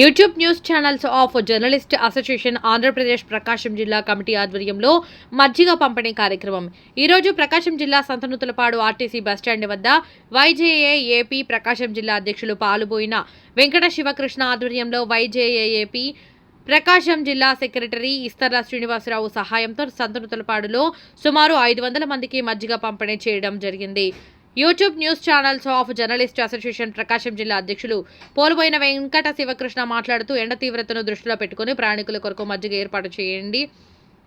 YouTube news channels of journalist association Andhra Pradesh Prakasam జిల్లా committee ఆధ్వర్యంలో మజ్జిగ పంపిణీ కార్యక్రమం. ఈరోజు ప్రకాశం జిల్లా సంతనూతలపాడు ఆర్టీసీ బస్టాండ్ వద్ద వైజేఏఏపీ ప్రకాశం జిల్లా అధ్యక్షులు పాలుబోయిన వెంకట శివకృష్ణ ఆధ్వర్యంలో వైజేఏఏపీ ప్రకాశం జిల్లా సెక్రటరీ ఇస్తర్ల శ్రీనివాసరావు సహాయంతో సంతనూతలపాడులో సుమారు ఐదు వందల మందికి మజ్జిగ పంపిణీ చేయడం జరిగింది. YouTube news channels of journalist association Prakasam జిల్లా అధ్యక్షులు పోలుబోయిన వెంకట శివకృష్ణ మాట్లాడుతూ ఎండ తీవ్రతను దృష్టిలో పెట్టుకుని ప్రయాణికుల కొరకు మజ్జిగ ఏర్పాటు చేయండి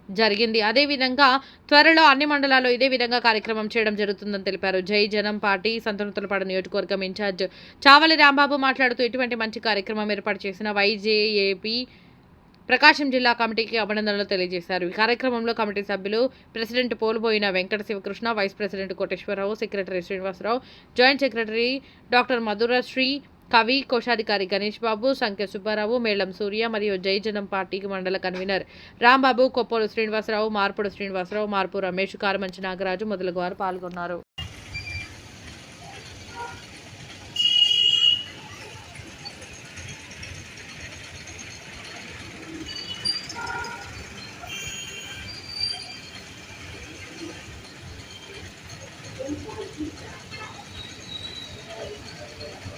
జరిగింది. అదేవిధంగా త్వరలో అన్ని మండలాల్లో ఇదే విధంగా కార్యక్రమం చేయడం జరుగుతుందని తెలిపారు. జై జనం పార్టీ సంతనూతలపాడు నియోజకవర్గం ఇన్ఛార్జ్ చావలి రాంబాబు మాట్లాడుతూ ఇటువంటి మంచి కార్యక్రమం ఏర్పాటు చేసిన వైజేఏపీ ప్రకాశం జిల్లా కమిటీకి అభినందనలు తెలియజేశారు. ఈ కార్యక్రమంలో కమిటీ సభ్యులు president Poluboina Venkata Sivakrishna vice president Koteswararao secretary Srinivasarao joint secretary doctor Madhurasri కవి కోశాధికారి గణేష్ బాబు సంఖ్య సుబ్బారావు మేళం సూర్య మరియు జైజనం పార్టీకి మండల కన్వీనర్ రాంబాబు కొప్పోలు శ్రీనివాసరావు మార్పుడు శ్రీనివాసరావు మార్పు రమేష్ కారమంచి నాగరాజు మొదలగు వారు పాల్గొన్నారు.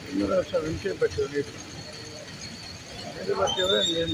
ఇందులో అసలు ఉంచే పెట్టారు నీటి నీరు పట్టేవే నేను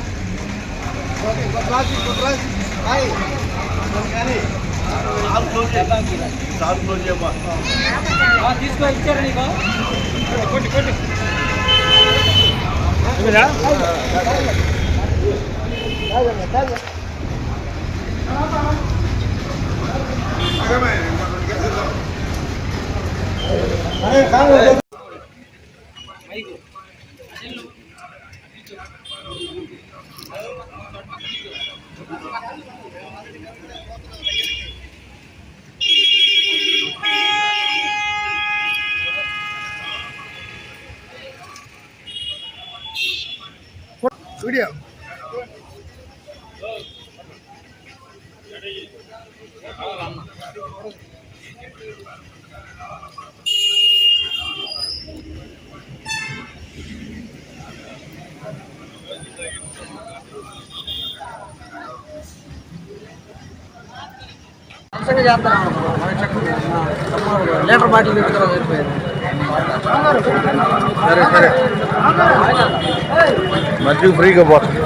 తీసుకో ఇచ్చారు నీకు కొట్టి కొట్టి video Thank you. Video litre bottle సరే సరే. మజ్జిగ ఫ్రీగా పోతుంది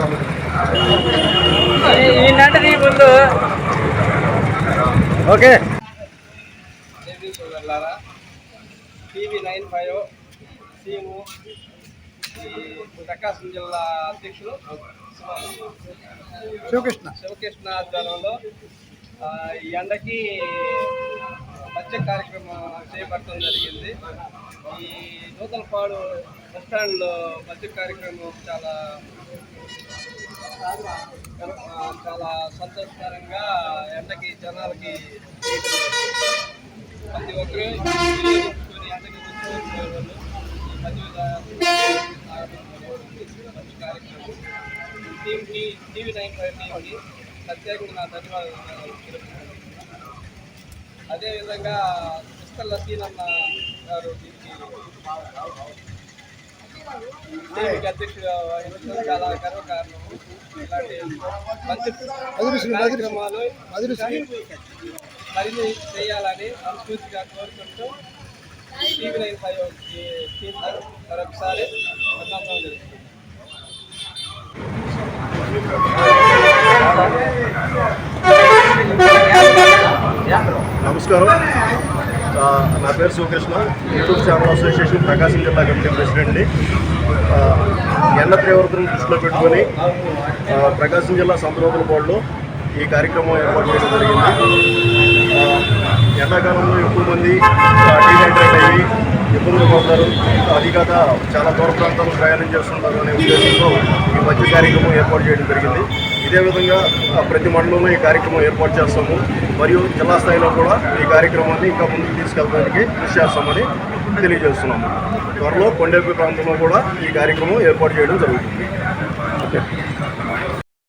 ఈనాటి ముందు ఓకే. టీవీ నైన్ ఫైవ్ సీము ఈ ప్రకాశం జిల్లా అధ్యక్షులు శివకృష్ణ. శివకృష్ణ ఆధ్వర్యంలో ఈ ఎండకి మత్స్య కార్యక్రమం చేపట్టడం జరిగింది. ఈ నూతనపాడు బస్ స్టాండ్లో మత్స్య కార్యక్రమం చాలా చాలా సంతోషకరంగా ఎండకి జనాలకి ప్రతి ఒక్కరూ ఎండకి కూర్చోవాలి మధ్య మంచి కార్యక్రమం. టీంకి టీవీ నైన్ ఫైవ్ టీంకి ప్రత్యేకంగా నా ధన్యవాదాలు. అదేవిధంగా పుస్తల సీనన్న గారు దీనికి అధ్యక్షుడు చాలా గర్వకారణం. ఇలాంటి మంచి కార్యక్రమాలు. మరిన్ని చేయాలని సంస్కృతిగా కోరుకుంటూ టీవీ నైన్ ఫైవ్ మరొకసారి అభినందనలు నమస్కారం. నా పేరు Sivakrishna YouTube channel association Prakasam జిల్లా కమిటీ ప్రెసిడెంట్ని. ఆ, ఎండ తీవ్రతను దృష్టిలో పెట్టుకొని ప్రకాశం జిల్లా సంతరోతుల బోర్డులో ఈ కార్యక్రమం ఏర్పాటు చేయడం జరిగింది. ఎండాకాలంలో ఎక్కువ మంది డీహైడ్రేట్ అయ్యి ఇబ్బందులు పడతారు. అది కాక చాలా దూర ప్రాంతాల్లో ప్రయాణం చేస్తుంటారు అనే ఉద్దేశంతో ఈ మధ్య కార్యక్రమం ఏర్పాటు చేయడం జరిగింది. ఇదే విధంగా ఆ, ప్రతి మండలంలో ఈ కార్యక్రమం ఏర్పాటు చేస్తాము. మరియు జిల్లా స్థాయిలో కూడా ఈ కార్యక్రమాన్ని ఇంకా ముందుకు తీసుకెళ్ళడానికి కృషి చేస్తామని తెలియజేస్తున్నాము. త్వరలో కొండేపి ప్రాంతంలో కూడా ఈ కార్యక్రమం ఏర్పాటు చేయడం జరుగుతుంది. ఓకే.